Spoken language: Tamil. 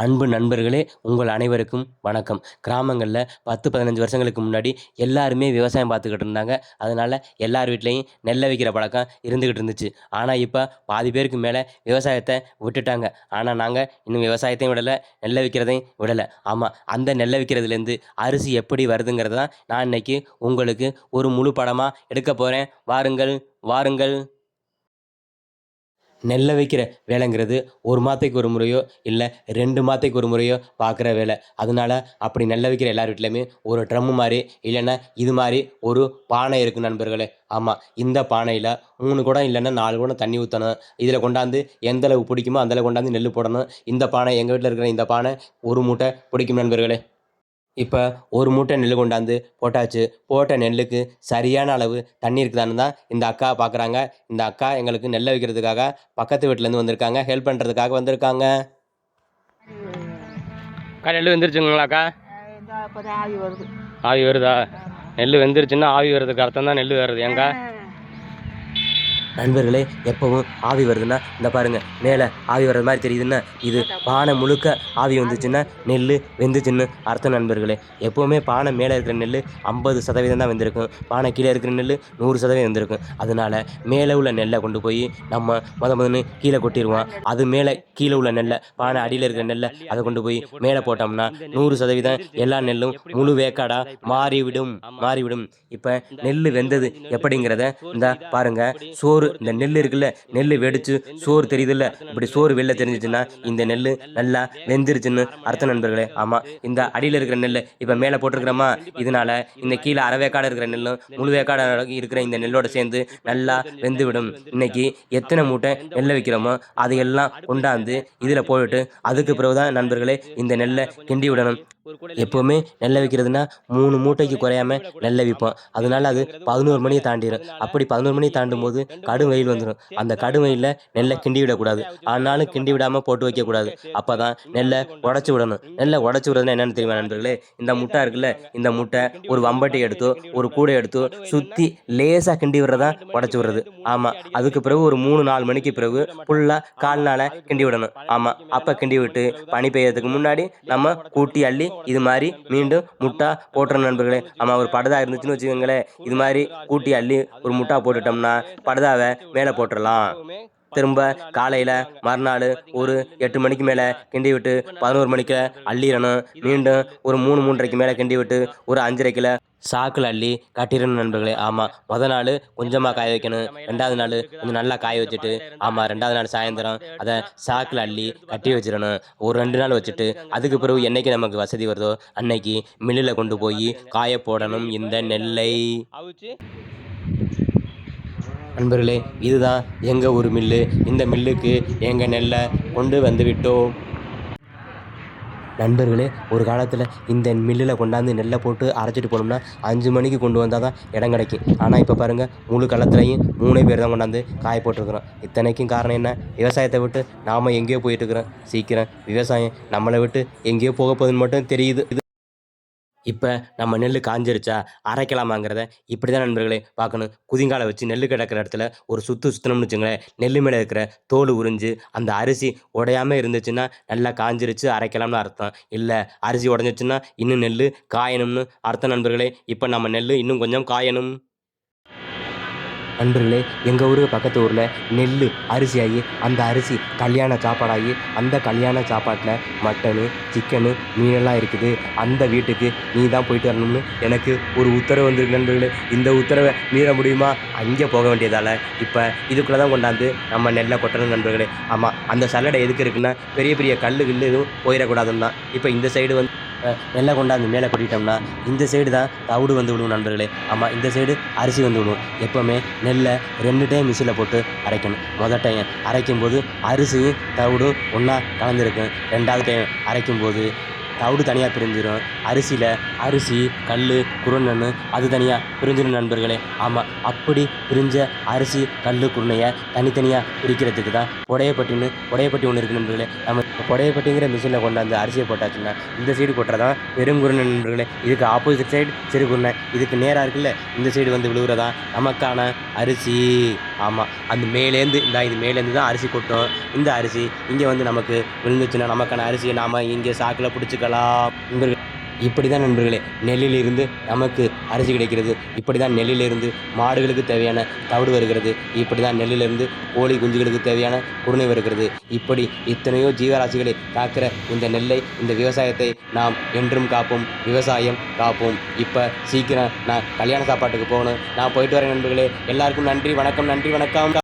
அன்பு நண்பர்களே உங்கள் அனைவருக்கும் வணக்கம். கிராமங்களில் பத்து பதினஞ்சு வருஷங்களுக்கு முன்னாடி எல்லாருமே விவசாயம் பார்த்துக்கிட்டு இருந்தாங்க. அதனால் எல்லார் வீட்லேயும் நெல்லை விற்கிற பழக்கம் இருந்துக்கிட்டு இருந்துச்சு. ஆனால் இப்போ பாதி பேருக்கு மேலே விவசாயத்தை விட்டுட்டாங்க. ஆனால் நாங்கள் இன்னும் விவசாயத்தையும் விடலை நெல்லை விற்கிறதையும் விடலை. ஆமாம் அந்த நெல்லை விற்கிறதுலேருந்து அரிசி எப்படி வருதுங்கிறது தான் நான் இன்னைக்கு உங்களுக்கு ஒரு முழு படமாக எடுக்க போகிறேன் வாருங்கள் வாருங்கள். நெல்லை வைக்கிற வேலைங்கிறது ஒரு மாதத்துக்கு ஒரு முறையோ இல்லை ரெண்டு மாதத்துக்கு ஒரு முறையோ பார்க்குற வேலை. அதனால அப்படி நெல்லை வைக்கிற எல்லார் வீட்லேயுமே ஒரு ட்ரம்மு மாதிரி இல்லைன்னா இது மாதிரி ஒரு பானை இருக்குது நண்பர்களே. ஆமாம் இந்த பானையில் மூணு குடம் இல்லைன்னா நாலு குடம் தண்ணி ஊற்றணும் இதில் கொண்டாந்து எந்த அளவு பிடிக்குமோ அந்தளவு கொண்டாந்து நெல் போடணும். இந்த பானை எங்கள் வீட்டில் இருக்கிற இந்த பானை ஒரு மூட்டை பிடிக்கும் நண்பர்களே. இப்போ ஒரு மூட்டை நெல் கொண்டாந்து போட்டாச்சு. போட்ட நெல்லுக்கு சரியான அளவு தண்ணி இருக்குதான்னு தான் இந்த அக்கா பார்க்குறாங்க இந்த அக்கா எங்களுக்கு நெல்லை வைக்கிறதுக்காக பக்கத்து வீட்டிலேருந்து வந்திருக்காங்க. ஹெல்ப் பண்ணுறதுக்காக வந்திருக்காங்க. அக்கா நெல் வெந்துருச்சுங்களாக்கா ஆவி வருது. ஆவி வருதா? நெல் வெந்துருச்சுன்னா ஆவி வருதுக்கு அர்த்தம் தான் நெல் வருது. ஏங்க? நண்பர்களே எப்பவும் ஆவி வருதுன்னா இந்த பாருங்கள் மேலே ஆவி வர்றது மாதிரி தெரியுதுன்னா இது பானை முழுக்க ஆவி வந்துச்சுன்னா நெல் வெந்துச்சுன்னு அர்த்தம் நண்பர்களே. எப்போவுமே பானை மேலே இருக்கிற நெல் ஐம்பது சதவீதம் தான் வெந்திருக்கும். பானை கீழே இருக்கிற நெல் நூறு சதவீதம் வெந்திருக்கும். அதனால மேலே உள்ள நெல்லை கொண்டு போய் நம்ம முத முதன்னு கீழே கொட்டிடுவோம் அது மேலே கீழே உள்ள நெல்லை பானை அடியில் இருக்கிற நெல்லை அதை கொண்டு போய் மேலே போட்டோம்னா நூறு சதவீதம் எல்லா நெல்லும் முழு வேக்காடாக மாறிவிடும் மாறிவிடும். இப்போ நெல் வெந்தது எப்படிங்கிறத இந்த பாருங்க சோறு இந்த நெல் இருக்குல்ல நெல் வெடிச்சு சோறு தெரியுதுல்ல இப்படி சோறு வெளில தெரிஞ்சிச்சுன்னா இந்த நெல் நல்லா வெந்துருச்சுன்னு அர்த்தம் நண்பர்களே. ஆமாம் இந்த அடியில் இருக்கிற நெல் இப்போ மேலே போட்டிருக்கிறோமா? இதனால இந்த கீழே அரைவேக்காடு இருக்கிற நெல்லும் முழுவேக்காடு இருக்கிற இந்த நெல்லோட சேர்ந்து நல்லா வெந்து விடும் இன்னைக்கு எத்தனை மூட்டை நெல்லை வைக்கிறோமோ அதையெல்லாம் கொண்டாந்து இதில் போட்டுட்டு அதுக்கு பிறகுதான் நண்பர்களே இந்த நெல்லை கிண்டி விடணும். எப்போவுமே நெல்லை வைக்கிறதுனா மூணு மூட்டைக்கு குறையாம நெல்லை விற்போம் அதனால அது பதினோரு மணியை தாண்டிடும் அப்படி பதினோரு மணியை தாண்டும் போது கடும் வெயில் வந்துடும் அந்த கடும் வெயிலில் நெல்லை கிண்டி விடக்கூடாது. ஆனாலும் கிண்டி விடாமல் போட்டு வைக்கக்கூடாது. அப்போ தான் நெல்லை உடச்சி விடணும். நெல்லை உடச்சி விடுறதுனா என்னென்னு தெரியுமா நண்பர்களே? இந்த முட்டை இருக்குல்ல இந்த முட்டை ஒரு வம்பட்டை எடுத்தோ ஒரு கூடை எடுத்தோ சுற்றி லேசாக கிண்டி விடுறதா உடச்சி விடுறது. ஆமாம் அதுக்கு பிறகு ஒரு மூணு நாலு மணிக்கு பிறகு ஃபுல்லாக கால்னால கிண்டி விடணும் ஆமாம் அப்போ கிண்டி விட்டு பனி பெய்யறதுக்கு முன்னாடி நம்ம கூட்டி அள்ளி இது மாதிரி மீண்டும் முட்டா போட்டுற நண்பர்களே. ஆமாம் ஒரு படுதா இருந்துச்சுன்னு வச்சுக்கோங்களேன் இது மாதிரி கூட்டி அள்ளி ஒரு முட்டா போட்டுட்டோம்னா படுதாவை மேலே போட்டுடலாம் திரும்ப காலையில் மறுநாள் ஒரு எட்டு மணிக்கு மேலே கிண்டி விட்டு பதினோரு மணிக்கு அள்ளிடணும். மீண்டும் ஒரு மூணு மூன்றரைக்கு மேலே கிண்டி விட்டு ஒரு அஞ்சரைக்கில் சாக்கில் அள்ளி கட்டிடணும் நண்பர்களே. ஆமாம் முத நாள் கொஞ்சமாக காய வைக்கணும். ரெண்டாவது நாள் கொஞ்சம் நல்லா காய வச்சுட்டு ஆமாம் ரெண்டாவது நாள் சாயந்தரம் அதை சாக்கில் அள்ளி கட்டி வச்சிடணும். ஒரு ரெண்டு நாள் வச்சுட்டு அதுக்கு பிறகு என்னைக்கு நமக்கு வசதி வருதோ அன்னைக்கு மில்லில் கொண்டு போய் காய போடணும் இந்த நெல்லை. நண்பர்களே இதுதான் எங்கள் ஒரு மில்லு. இந்த மில்லுக்கு எங்கள் நெல்லை கொண்டு வந்து விட்டோம். நண்பர்களே ஒரு காலத்தில் இந்த மில்லில் கொண்டாந்து நெல்லை போட்டு அரைச்சிட்டு போனோம்னா அஞ்சு மணிக்கு கொண்டு வந்தால் தான் இடம் கிடைக்கும். ஆனால் இப்போ பாருங்கள் முழு களத்துலையும் மூணே பேர் தான் கொண்டாந்து காய போட்டிருக்கிறோம். இத்தனைக்கும் காரணம் என்ன? விவசாயத்தை விட்டு நாம் எங்கேயோ போயிட்டுருக்குறோம் சீக்கிரம் விவசாயம் நம்மளை விட்டு எங்கேயோ போக போகுதுன்னு மட்டும் தெரியுது. இப்போ நம்ம நெல் காஞ்சிருச்சா? அரைக்கலாமாங்கிறத இப்படி தான் நண்பர்களே பார்க்கணும். குதிங்காலை வச்சு நெல் கிடக்கிற இடத்துல ஒரு சுற்று சுற்றணும்னு வச்சுங்களேன். நெல் மேலே இருக்கிற தோல் உறிஞ்சு அந்த அரிசி உடையாமல் இருந்துச்சுன்னா நல்லா காஞ்சிருச்சு அரைக்கலாம்னு அர்த்தம். இல்லை அரிசி உடஞ்சிச்சுன்னா இன்னும் நெல் காயணும்னு அர்த்தம் நண்பர்களே. இப்போ நம்ம நெல் இன்னும் கொஞ்சம் காயணும். நண்பர்களே எங்கள் ஊருக்கு பக்கத்து ஊரில் நெல் அரிசி ஆகி அந்த அரிசி கல்யாண சாப்பாடாகி அந்த கல்யாண சாப்பாட்டில் மட்டனு சிக்கனு மீனெல்லாம் இருக்குது. அந்த வீட்டுக்கு நீ தான் போயிட்டு வரணும்னு எனக்கு ஒரு உத்தரவு வந்திருக்கு நண்பர்களே. இந்த உத்தரவை மீற முடியுமா? அங்கே போக வேண்டியதால். இப்போ இதுக்குள்ளே தான் கொண்டாந்து நம்ம நெல்லை கொட்டணும் நண்பர்களே. ஆமாம் அந்த சல்லடை எதுக்கு இருக்குன்னா பெரிய பெரிய கல் கில்லு எதுவும் போயிடக்கூடாதுன்னு தான். இப்போ இந்த சைடு வந்து அஹ், நெல்லை கொண்டாந்து மேலே கொட்டிட்டோம்னா இந்த சைடு தான் தவிடு வந்து விடுவோம் நண்பர்களே. ஆமாம் இந்த சைடு அரிசி வந்து விடுவோம் எப்போவுமே நெல்லை ரெண்டு டைம் மிஷினில் போட்டு அரைக்கணும். மொதல் டைம் அரைக்கும் போது அரிசியும் தவிடும் ஒன்றா கலந்துருக்கும். ரெண்டாவது டைம் அரைக்கும் போது தவிடு தனியாக பிரிஞ்சிடும் அரிசியில் அரிசி கல் குருணன்னு அது தனியாக பிரிஞ்சிடும் நண்பர்களே. ஆமாம் அப்படி பிரிஞ்ச அரிசி கல் குருணையை தனித்தனியாக பிரிக்கிறதுக்கு தான் புடையப்பட்டின்னு புடையப்பட்டி ஒன்று இருக்குது நண்பர்களே. நம்ம புடையப்பட்டிங்கிற மிஷினில் கொண்டாந்து அரிசியை போட்டாச்சுன்னா இந்த சைடு கொட்டுறதான் பெருங்குருணை நண்பர்களே. இதுக்கு ஆப்போசிட் சைடு சிறு குருணை. இதுக்கு நேராக இருக்குல்ல இந்த சைடு வந்து விழுகிறதா நமக்கான அரிசி. ஆமாம் அந்த மேலேருந்து இந்த இது மேலேருந்து தான் அரிசி கொட்டும். இந்த அரிசி இங்கே வந்து நமக்கு விழுந்துச்சுன்னா நமக்கான அரிசியை நாம் இங்கே சாக்கில் பிடிச்சிக்கலாம். நண்பர்களே. இப்படி தான் நண்பர்களே நெல்லிலிருந்து நமக்கு அரிசி கிடைக்கிறது. இப்படி தான் நெல்லிலிருந்து மாடுகளுக்கு தேவையான தவிடு வருகிறது. இப்படி தான் நெல்லிலிருந்து கோழி குஞ்சுகளுக்கு தேவையான குருணை வருகிறது. இப்படி இத்தனையோ ஜீவராசிகளை காக்கிற இந்த நெல்லை இந்த விவசாயத்தை நாம் என்றும் காப்போம் விவசாயம் காப்போம். இப்போ சீக்கிரம் நான் கல்யாண சாப்பாட்டுக்கு போகணும். நான் போயிட்டு வரேன் நண்பர்களே. எல்லாருக்கும் நன்றி வணக்கம் நன்றி வணக்கம்.